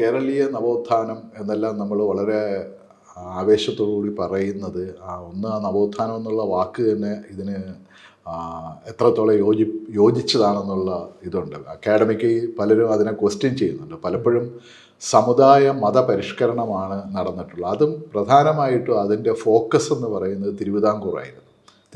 കേരളീയ നവോത്ഥാനം എന്നെല്ലാം നമ്മൾ വളരെ ആവേശത്തോടുകൂടി പറയുന്നത്. ഒന്ന് ആ നവോത്ഥാനം എന്നുള്ള വാക്ക് തന്നെ ഇതിന് എത്രത്തോളം യോജി യോജിച്ചതാണെന്നുള്ള ഇതുണ്ട്. അക്കാഡമിക്ക് പലരും അതിനെ ക്വസ്റ്റ്യൻ ചെയ്യുന്നുണ്ട്. പലപ്പോഴും സമുദായ മതപരിഷ്കരണമാണ് നടന്നിട്ടുള്ളത്. അതും പ്രധാനമായിട്ടും അതിന്റെ ഫോക്കസ് എന്ന് പറയുന്നത് തിരുവിതാംകൂറായിരുന്നു.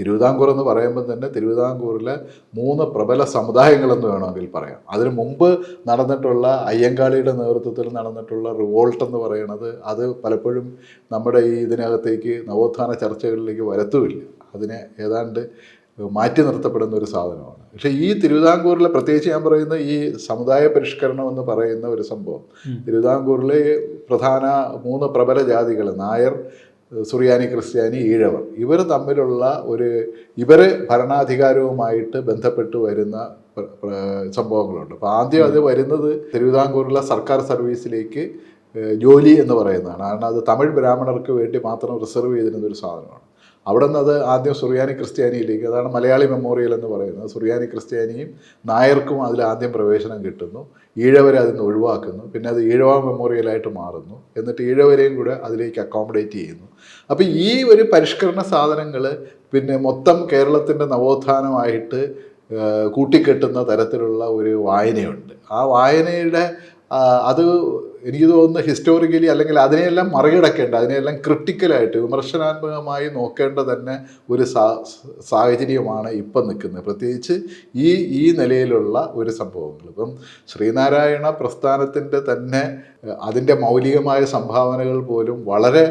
തിരുവിതാംകൂർ എന്ന് പറയുമ്പോൾ തന്നെ തിരുവിതാംകൂറിലെ മൂന്ന് പ്രബല സമുദായങ്ങളെന്ന് വേണമെങ്കിൽ പറയാം. അതിനു മുമ്പ് നടന്നിട്ടുള്ള അയ്യങ്കാളിയുടെ നേതൃത്വത്തിൽ നടന്നിട്ടുള്ള റിവോൾട്ട് എന്ന് പറയുന്നത് അത് പലപ്പോഴും നമ്മുടെ ഈ ഇതിനകത്തേക്ക് നവോത്ഥാന ചർച്ചകളിലേക്ക് വരത്തുമില്ല. അതിനെ ഏതാണ്ട് മാറ്റി നിർത്തപ്പെടുന്ന ഒരു സാധനമാണ്. പക്ഷേ ഈ തിരുവിതാംകൂറിലെ പ്രത്യേകിച്ച് ഞാൻ പറയുന്ന ഈ സമുദായ പരിഷ്കരണം എന്ന് പറയുന്ന ഒരു സംഭവം. തിരുവിതാംകൂറിലെ പ്രധാന മൂന്ന് പ്രബല ജാതികൾ നായർ സുറിയാനി ക്രിസ്ത്യാനി ഈഴവർ. ഇവർ തമ്മിലുള്ള ഒരു ഇവർ ഭരണാധികാരവുമായിട്ട് ബന്ധപ്പെട്ട് വരുന്ന സംഭവങ്ങളുണ്ട്. അപ്പോൾ ആദ്യം അത് വരുന്നത് തിരുവിതാംകൂറിലെ സർക്കാർ സർവീസിലേക്ക് ജോലി എന്ന് പറയുന്നതാണ്. കാരണം അത് തമിഴ് ബ്രാഹ്മണർക്ക് വേണ്ടി മാത്രം റിസർവ് ചെയ്തിരുന്ന ഒരു സാധനമാണ്. അവിടെ നിന്ന് അത് ആദ്യം സുറിയാനി ക്രിസ്ത്യാനിയിലേക്ക് അതാണ് മലയാളി മെമ്മോറിയൽ എന്ന് പറയുന്നത്. സുറിയാനി ക്രിസ്ത്യാനിയും നായർക്കും അതിൽ ആദ്യം പ്രവേശനം കിട്ടുന്നു. ഈഴവരെ അതിൽ നിന്ന് ഒഴിവാക്കുന്നു. പിന്നെ അത് ഈഴവ മെമ്മോറിയലായിട്ട് മാറുന്നു. എന്നിട്ട് ഈഴവരെയും കൂടെ അതിലേക്ക് അക്കോമഡേറ്റ് ചെയ്യുന്നു. അപ്പോൾ ഈ ഒരു പരിഷ്കരണ സാധനങ്ങൾ പിന്നെ മൊത്തം കേരളത്തിന്റെ നവോത്ഥാനമായിട്ട് കൂട്ടിക്കെട്ടുന്ന തരത്തിലുള്ള ഒരു വായനയുണ്ട്. ആ വായനയുടെ അത് എനിക്ക് തോന്നുന്നു ഹിസ്റ്റോറിക്കലി അല്ലെങ്കിൽ അതിനെയെല്ലാം മറികടക്കേണ്ട അതിനെയെല്ലാം ക്രിട്ടിക്കലായിട്ട് വിമർശനാത്മകമായി നോക്കേണ്ട തന്നെ ഒരു സാഹചര്യമാണ് ഇപ്പം നിൽക്കുന്നത്. പ്രത്യേകിച്ച് ഈ ഈ നിലയിലുള്ള ഒരു സംഭവങ്ങൾ. ഇപ്പം ശ്രീനാരായണ പ്രസ്ഥാനത്തിന്റെ തന്നെ അതിന്റെ മൗലികമായ സംഭാവനകൾ പോലും വളരെ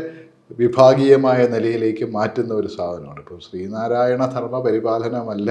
വിഭാഗീയമായ നിലയിലേക്ക് മാറ്റുന്ന ഒരു സാധനമാണ്. ഇപ്പം ശ്രീനാരായണ ധർമ്മ പരിപാലനമല്ല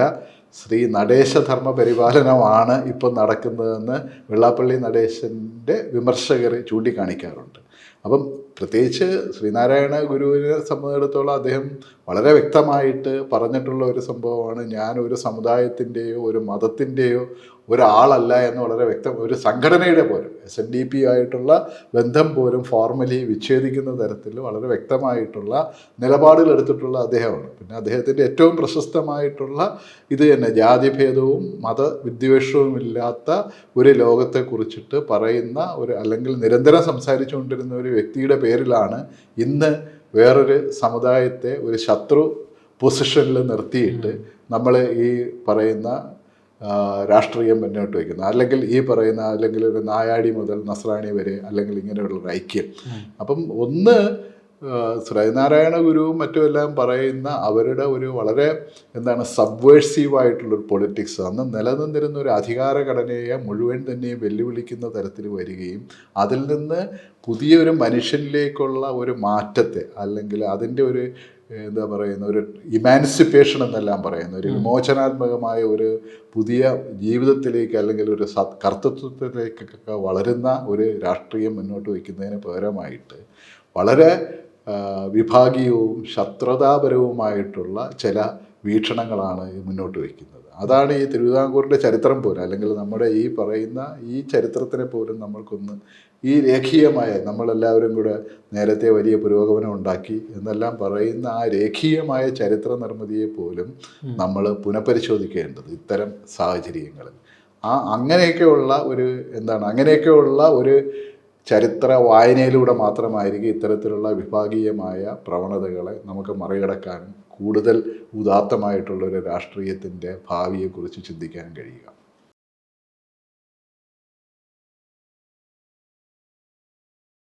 ശ്രീ നടേശ ധർമ്മ പരിപാലനമാണ് ഇപ്പം നടക്കുന്നതെന്ന് വെള്ളാപ്പള്ളി നടേശന്റെ വിമർശകർ ചൂണ്ടിക്കാണിക്കാറുണ്ട്. അപ്പം പ്രത്യേകിച്ച് ശ്രീനാരായണ ഗുരുവിനെ സംബന്ധിച്ചിടത്തോളം അദ്ദേഹം വളരെ വ്യക്തമായിട്ട് പറഞ്ഞിട്ടുള്ള ഒരു സംഭവമാണ്. ഞാൻ ഒരു സമുദായത്തിന്റെയോ ഒരു മതത്തിന്റെയോ ഒരാളല്ല എന്ന് വളരെ വ്യക്തം ഒരു സംഘടനയുടെ പോലും എസ് എൻ ഡി പി ആയിട്ടുള്ള ബന്ധം പോലും ഫോർമലി വിച്ഛേദിക്കുന്ന തരത്തിൽ വളരെ വ്യക്തമായിട്ടുള്ള നിലപാടുകൾ എടുത്തിട്ടുള്ള അദ്ദേഹമാണ്. പിന്നെ അദ്ദേഹത്തിന്റെ ഏറ്റവും പ്രശസ്തമായിട്ടുള്ള ഇത് തന്നെ ജാതിഭേദവും മതവിദ്വേഷവും ഇല്ലാത്ത ഒരു ലോകത്തെക്കുറിച്ചിട്ട് പറയുന്ന ഒരു അല്ലെങ്കിൽ നിരന്തരം സംസാരിച്ചുകൊണ്ടിരുന്ന ഒരു വ്യക്തിയുടെ പേരിലാണ് ഇന്ന് വേറൊരു സമുദായത്തെ ഒരു ശത്രു പൊസിഷനിൽ നിർത്തിയിട്ട് നമ്മൾ ഈ പറയുന്ന രാഷ്ട്രീയം മുന്നോട്ട് വയ്ക്കുന്നത്. അല്ലെങ്കിൽ ഈ പറയുന്ന അല്ലെങ്കിൽ ഒരു നായാടി മുതൽ നസ്രാണി വരെ അല്ലെങ്കിൽ ഇങ്ങനെയുള്ള ഒരു ഐക്യം. അപ്പം ഒന്ന് ശ്രീനാരായണ ഗുരുവും മറ്റുമെല്ലാം പറയുന്ന അവരുടെ ഒരു വളരെ എന്താണ് സബ്വേഴ്സീവ് ആയിട്ടുള്ളൊരു പൊളിറ്റിക്സ് അന്ന് നിലനിന്നിരുന്ന ഒരു അധികാര ഘടനയെ മുഴുവൻ തന്നെ വെല്ലുവിളിക്കുന്ന തരത്തിൽ വരികയും അതിൽ നിന്ന് പുതിയൊരു മനുഷ്യനിലേക്കുള്ള ഒരു മാറ്റത്തെ അല്ലെങ്കിൽ അതിന്റെ ഒരു എന്താ പറയുന്ന ഒരു ഇമാൻസിപ്പേഷൻ എന്നെല്ലാം പറയുന്ന ഒരു വിമോചനാത്മകമായ ഒരു പുതിയ ജീവിതത്തിലേക്ക് അല്ലെങ്കിൽ ഒരു സത് കർത്തൃത്വത്തിലേക്കൊക്കെ വളരുന്ന ഒരു രാഷ്ട്രീയം മുന്നോട്ട് വയ്ക്കുന്നതിന് പകരമായിട്ട് വളരെ വിഭാഗീയവും ശത്രുതാപരവുമായിട്ടുള്ള ചില വീക്ഷണങ്ങളാണ് മുന്നോട്ട് വയ്ക്കുന്നത്. അതാണ് ഈ തിരുവിതാംകൂറിന്റെ ചരിത്രം പോലും അല്ലെങ്കിൽ നമ്മുടെ ഈ പറയുന്ന ഈ ചരിത്രത്തിനെ പോലും നമ്മൾക്കൊന്ന് ഈ രേഖീയമായ നമ്മളെല്ലാവരും കൂടെ നേരത്തെ വലിയ പുരോഗമനം ഉണ്ടാക്കി എന്നെല്ലാം പറയുന്ന ആ രേഖീയമായ ചരിത്ര നിർമ്മിതിയെ പോലും നമ്മൾ പുനഃപരിശോധിക്കേണ്ടത് ഇത്തരം സാഹചര്യങ്ങളിൽ. ആ അങ്ങനെയൊക്കെയുള്ള ഒരു എന്താണ് അങ്ങനെയൊക്കെയുള്ള ഒരു ചരിത്ര വായനയിലൂടെ മാത്രമായിരിക്കും ഇത്തരത്തിലുള്ള വിഭാഗീയമായ പ്രവണതകളെ നമുക്ക് മറികടക്കാനും കൂടുതൽ ഉദാത്തമായിട്ടുള്ളൊരു രാഷ്ട്രീയത്തിന്റെ ഭാവിയെക്കുറിച്ച് ചിന്തിക്കാൻ കഴിയുക.